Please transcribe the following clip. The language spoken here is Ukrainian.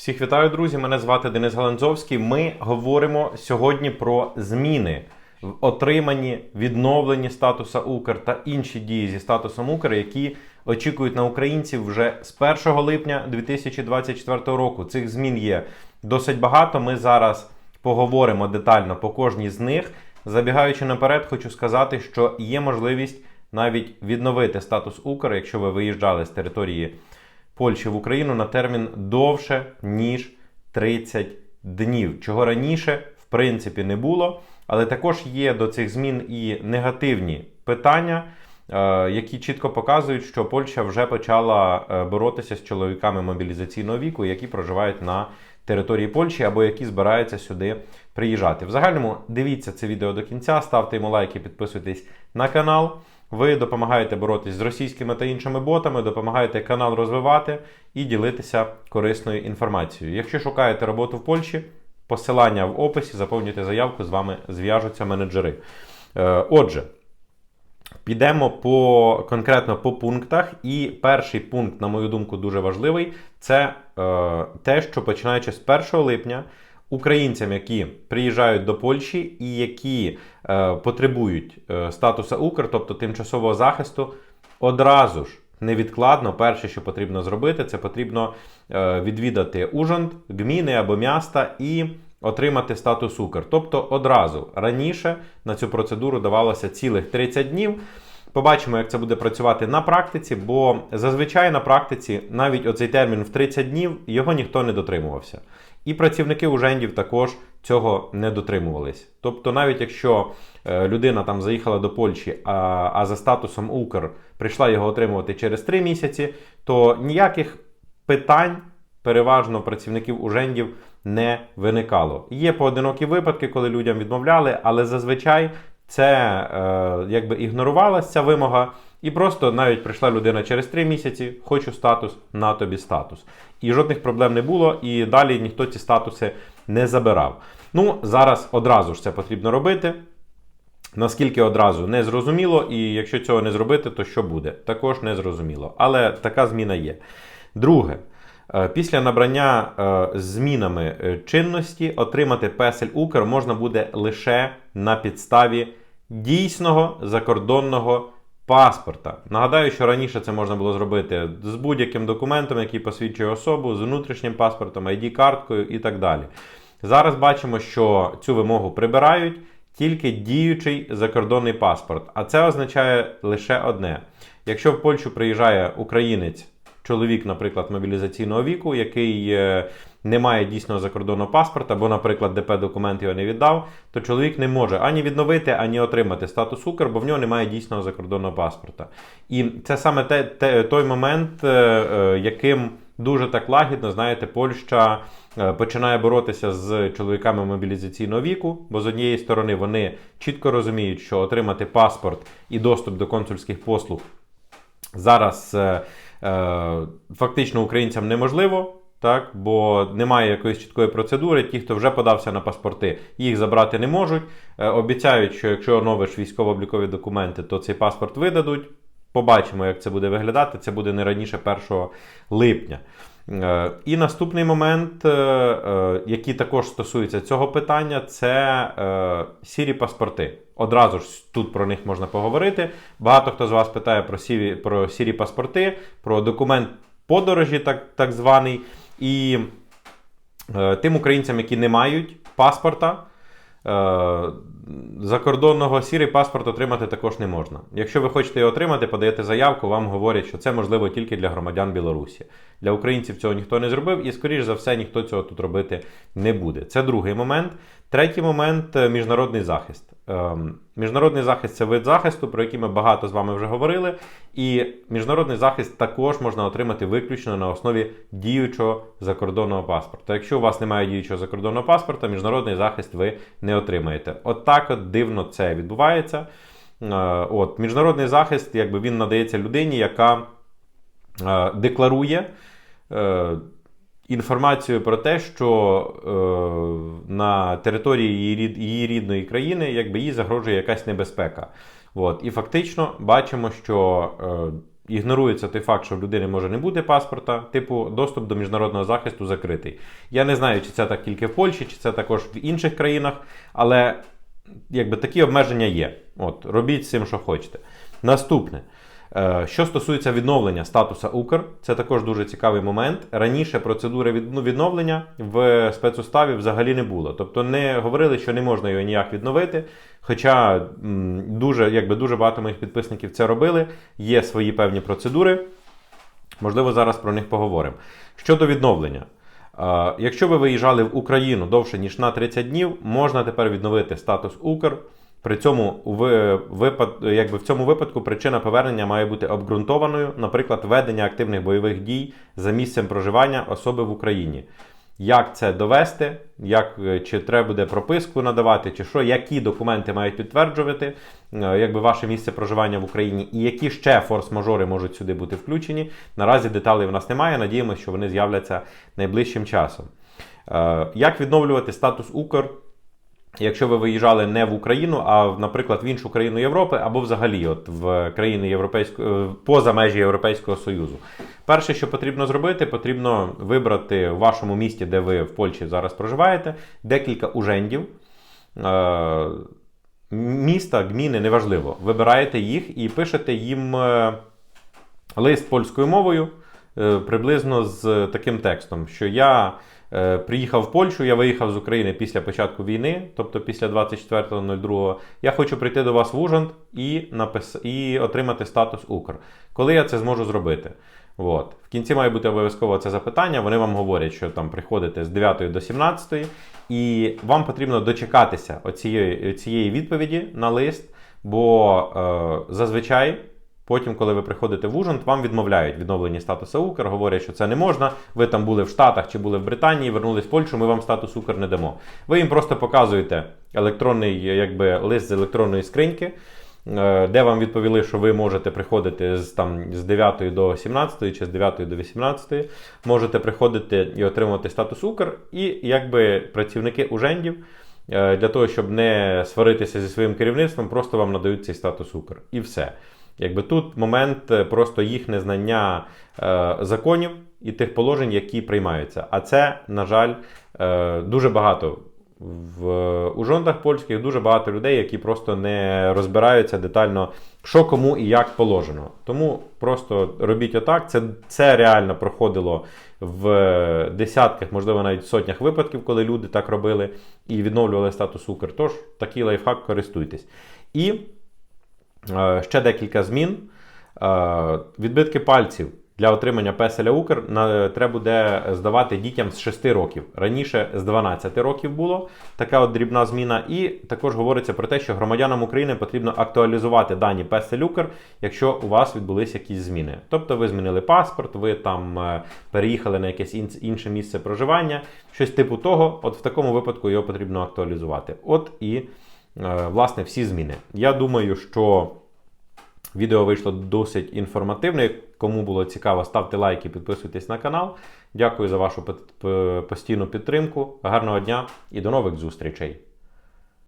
Всіх вітаю, друзі! Мене звати Денис Галанзовський. Ми говоримо сьогодні про зміни в отриманні, відновленні статуса Укр та інші дії зі статусом Укр, які очікують на українців вже з 1 липня 2024 року. Цих змін є досить багато. Ми зараз поговоримо детально по кожній з них. Забігаючи наперед, хочу сказати, що є можливість навіть відновити статус Укр, якщо ви виїжджали з території. Польщі в Україну на термін довше, ніж 30 днів. Чого раніше, в принципі, не було. Але також є до цих змін і негативні питання, е, які чітко показують, що Польща вже почала е, боротися з чоловіками мобілізаційного віку, які проживають на території Польщі або які збираються сюди приїжджати. В загальному дивіться це відео до кінця, ставте йому лайки, підписуйтесь на канал. Ви допомагаєте боротись з російськими та іншими ботами, допомагаєте канал розвивати і ділитися корисною інформацією. Якщо шукаєте роботу в Польщі, посилання в описі, заповнюйте заявку, з вами зв'яжуться менеджери. Е, Отже, підемо по конкретно по пунктах. І перший пункт, на мою думку, дуже важливий це е, те, що починаючи з 1 липня. Українцям, які приїжджають до Польщі і які е, потребують е, статуса Укр, тобто тимчасового захисту, одразу ж невідкладно, перше, що потрібно зробити, це потрібно е, відвідати Ужанд, гміни або міста і отримати статус Укр. Тобто одразу раніше на цю процедуру давалося цілих 30 днів. Побачимо, як це буде працювати на практиці, бо зазвичай на практиці навіть оцей термін в 30 днів його ніхто не дотримувався. І працівники ужендів також цього не дотримувались. Тобто, навіть якщо е, людина там заїхала до Польщі, а, а за статусом Укр прийшла його отримувати через 3 місяці, то ніяких питань переважно працівників ужендів не виникало. Є поодинокі випадки, коли людям відмовляли, але зазвичай це е, якби ігнорувалася ця вимога. І просто навіть прийшла людина через 3 місяці, хочу статус, на тобі статус. І жодних проблем не було, і далі ніхто ці статуси не забирав. Ну, зараз одразу ж це потрібно робити. Наскільки одразу не зрозуміло, і якщо цього не зробити, то що буде? Також не зрозуміло. Але така зміна є. Друге, е, після набрання е, змінами е, чинності отримати песель Укр можна буде лише на підставі дійсного закордонного паспорта. Нагадаю, що раніше це можна було зробити з будь-яким документом, який посвідчує особу, з внутрішнім паспортом, ID-карткою і так далі. Зараз бачимо, що цю вимогу прибирають тільки діючий закордонний паспорт. А це означає лише одне: якщо в Польщу приїжджає українець, чоловік, наприклад, мобілізаційного віку, який е, не має дійсного закордонного паспорта, бо, наприклад, ДП документ його не віддав, то чоловік не може ані відновити, ані отримати статус Укр, бо в нього немає дійсного закордонного паспорта. І це саме те, те, той момент, е, е, яким дуже так лагідно, знаєте, Польща починає боротися з чоловіками мобілізаційного віку, бо з однієї сторони вони чітко розуміють, що отримати паспорт і доступ до консульських послуг зараз фактично українцям неможливо. Так, бо немає якоїсь чіткої процедури. Ті, хто вже подався на паспорти, їх забрати не можуть. Е, обіцяють, що якщо оновиш військово-облікові документи, то цей паспорт видадуть. Побачимо, як це буде виглядати. Це буде не раніше 1 липня. Е, і наступний момент, е, який також стосується цього питання, це сірі паспорти. Одразу ж тут про них можна поговорити. Багато хто з вас питає про сірі, про сірі паспорти, про документ подорожі, так, так званий. І е, тим українцям, які не мають паспорта, е, закордонного сірий паспорт отримати також не можна. Якщо ви хочете його отримати, подаєте заявку, вам говорять, що це можливо тільки для громадян Білорусі. Для українців цього ніхто не зробив, і, скоріш за все, ніхто цього тут робити не буде. Це другий момент. Третій момент е, міжнародний захист. Ем, міжнародний захист це вид захисту, про який ми багато з вами вже говорили. І міжнародний захист також можна отримати виключно на основі діючого закордонного паспорта. Якщо у вас немає діючого закордонного паспорта, міжнародний захист ви не отримаєте. От так от дивно це відбувається. Е, от, Міжнародний захист, якби він надається людині, яка е, декларує інформацію про те, що е, на території її, її рідної країни якби їй загрожує якась небезпека. От. І фактично бачимо, що е, ігнорується той факт, що в людини може не бути паспорта, типу доступ до міжнародного захисту закритий. Я не знаю, чи це так тільки в Польщі, чи це також в інших країнах, але якби такі обмеження є. От, робіть з цим, що хочете. Наступне. Е, Що стосується відновлення статуса Укр, це також дуже цікавий момент. Раніше процедури ну, відновлення в спецуставі взагалі не було. Тобто не говорили, що не можна його ніяк відновити. Хоча дуже, якби дуже багато моїх підписників це робили. Є свої певні процедури. Можливо, зараз про них поговоримо. Щодо відновлення. Е, Якщо ви виїжджали в Україну довше ніж на 30 днів, можна тепер відновити статус Укр. При цьому в, випад, якби в цьому випадку причина повернення має бути обґрунтованою, наприклад, ведення активних бойових дій за місцем проживання особи в Україні. Як це довести, як, е, чи треба буде прописку надавати, чи що, які документи мають підтверджувати е, якби ваше місце проживання в Україні, і які ще форс-мажори можуть сюди бути включені. Наразі деталей в нас немає. Надіємося, що вони з'являться найближчим часом. Е, Як відновлювати статус Укр? Якщо ви виїжджали не в Україну, а наприклад, в іншу країну Європи, або взагалі от в країни Європейської е, поза межі Європейського Союзу, перше, що потрібно зробити, потрібно вибрати в вашому місті, де ви в Польщі зараз проживаєте, декілька ужендів. Е, Міста, гміни, неважливо. Вибираєте їх і пишете їм е, лист польською мовою, приблизно з таким текстом, що я приїхав в Польщу, я виїхав з України після початку війни, тобто після 24.02. Я хочу прийти до вас в Ужгород і, напис... і отримати статус Укр. Коли я це зможу зробити? От. В кінці має бути обов'язково це запитання. Вони вам говорять, що там приходите з 9 до 17, і вам потрібно дочекатися оцієї, цієї відповіді на лист, бо е, зазвичай. Потім, коли ви приходите в Ужгород, вам відмовляють відновлення статусу Укр, говорять, що це не можна. Ви там були в Штатах чи були в Британії, вернулись в Польщу, ми вам статус Укр не дамо. Ви їм просто показуєте електронний якби, лист з електронної скриньки, е, де вам відповіли, що ви можете приходити з, там, з 9 до 17 чи з 9 до 18, можете приходити і отримувати статус Укр, і якби працівники ужендів. е, Для того, щоб не сваритися зі своїм керівництвом, просто вам надають цей статус Укр. І все. Якби тут момент е, просто їх незнання е, законів і тих положень, які приймаються. А це, на жаль, е, дуже багато в ужондах польських, дуже багато людей, які просто не розбираються детально, що кому і як положено. Тому просто робіть отак. Це, це реально проходило в десятках, можливо, навіть сотнях випадків, коли люди так робили і відновлювали статус Укр. Тож такий лайфхак користуйтесь. І Ще декілька змін. Е, Відбитки пальців для отримання песеля Укр треба буде здавати дітям з 6 років. Раніше з 12 років було така от дрібна зміна. І також говориться про те, що громадянам України потрібно актуалізувати дані песель Укр, якщо у вас відбулися якісь зміни. Тобто ви змінили паспорт, ви там е, переїхали на якесь інше місце проживання, щось типу того. От в такому випадку його потрібно актуалізувати. От і е, власне всі зміни. Я думаю, що відео вийшло досить інформативне. Кому було цікаво, ставте лайки, підписуйтесь на канал. Дякую за вашу постійну підтримку. Гарного дня і до нових зустрічей!